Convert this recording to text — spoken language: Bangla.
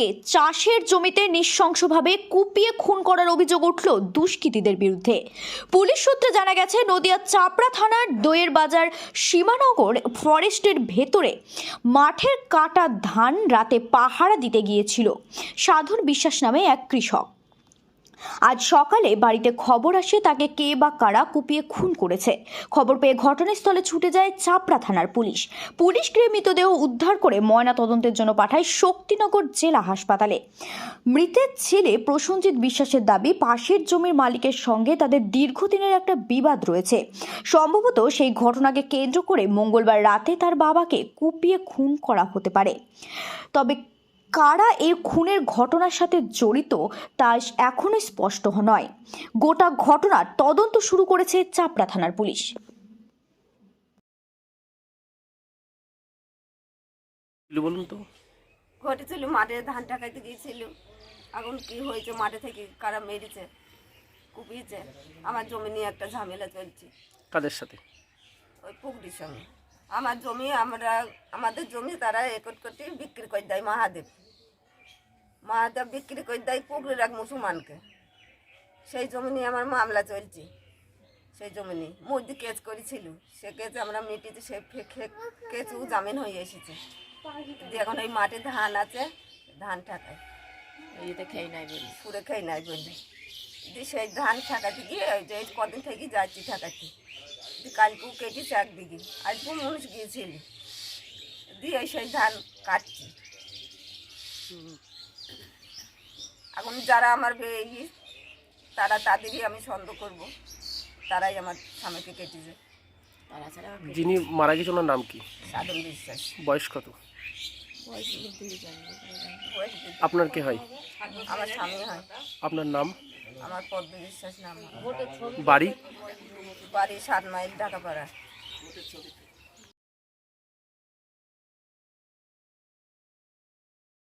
মালিককে চাষের জমিতে নৃশংসভাবে কুপিয়ে খুন করার অভিযোগ উঠল দুষ্কৃতীদের বিরুদ্ধে। পুলিশ সূত্রে জানা গেছে নদিয়ার চাপড়া থানার দইয়ের বাজার সীমানগর ফরেস্টের ভেতরে মাঠের কাটা ধান রাতে পাহারা দিতে গিয়েছিল। সাধন বিশ্বাস নামে এক কৃষক। আজ সকালে বাড়িতে খবর আসে তাকে কে বা কারা কুপিয়ে খুন করেছে। খবর পেয়ে ঘটনাস্থলে ছুটে যায় চাপড়া থানার পুলিশ। পুলিশ মৃতদেহ উদ্ধার করে ময়না তদন্তের জন্য পাঠায় শক্তিনগর জেলা হাসপাতালে। মৃতের ছেলে প্রসঞ্জিৎ বিশ্বাসের দাবি, পাশের জমির মালিকের সঙ্গে তাদের দীর্ঘদিনের একটা বিবাদ রয়েছে। সম্ভবত সেই ঘটনাকে কেন্দ্র করে মঙ্গলবার রাতে তার বাবাকে কুপিয়ে খুন করা হতে পারে। তবে কারা এই খুনের ঘটনার সাথে জড়িত তা এখনও স্পষ্ট নয়। গোটা ঘটনার তদন্ত শুরু করেছে চাপড়া থানার পুলিশ। বলুন তো। ঘটেছিল মাঠে ধান টাকাইতে গিয়েছিল। এখন কি হয়েছে মাঠে থেকে কারা মেরেছে কুপিয়েছে আমার জমি নিয়ে একটা ঝামেলা চলছে। কাদের সাথে? ওই পুকুরির সঙ্গে। আমার জমি আমরা আমাদের জমি তারা একট কোটি বিক্রি করে দেয় মহাদেব। মহাদেব বিক্রি করে দেয় পুকুরের এক মুসলমানকে। সেই জমি নিয়ে আমার মামলা চলছে। সেই জমি নিয়ে। মুরদি কেস করেছিল। সে কেস আমরা মিটিয়েছি সে কেসও জামিন হয়ে এসেছে। এখন ওই মাঠে ধান আছে ধান ঠাকায়। ইয়েতে খেয়ে নাই বলি। পুরে খেয়ে নাই সেই ধান ঠাকাতে গিয়ে যে এই কদিন থেকে যাচ্ছি ঠাকাতে। দিয়ে কালকেও কেটেছে এক বিঘি আজকেও মানুষ গিয়েছিল। দিয়ে এই সেই ধান কাটছি। এখন যারা আমার বে- ই তারা তাদেরই আমি সন্দেহ করব। তারাই আমার স্বামীকে কেটেছে। যিনি মারা গেছে ওনার নাম কি? সাধন বিশ্বাস। বয়স কত। আপনার কে হয়? আমার স্বামী হয়। আপনার নাম? আমার পদ্ম বিশ্বাস নাম বাড়ি? বাড়ি সাত মাইল ঢাকাপাড়া।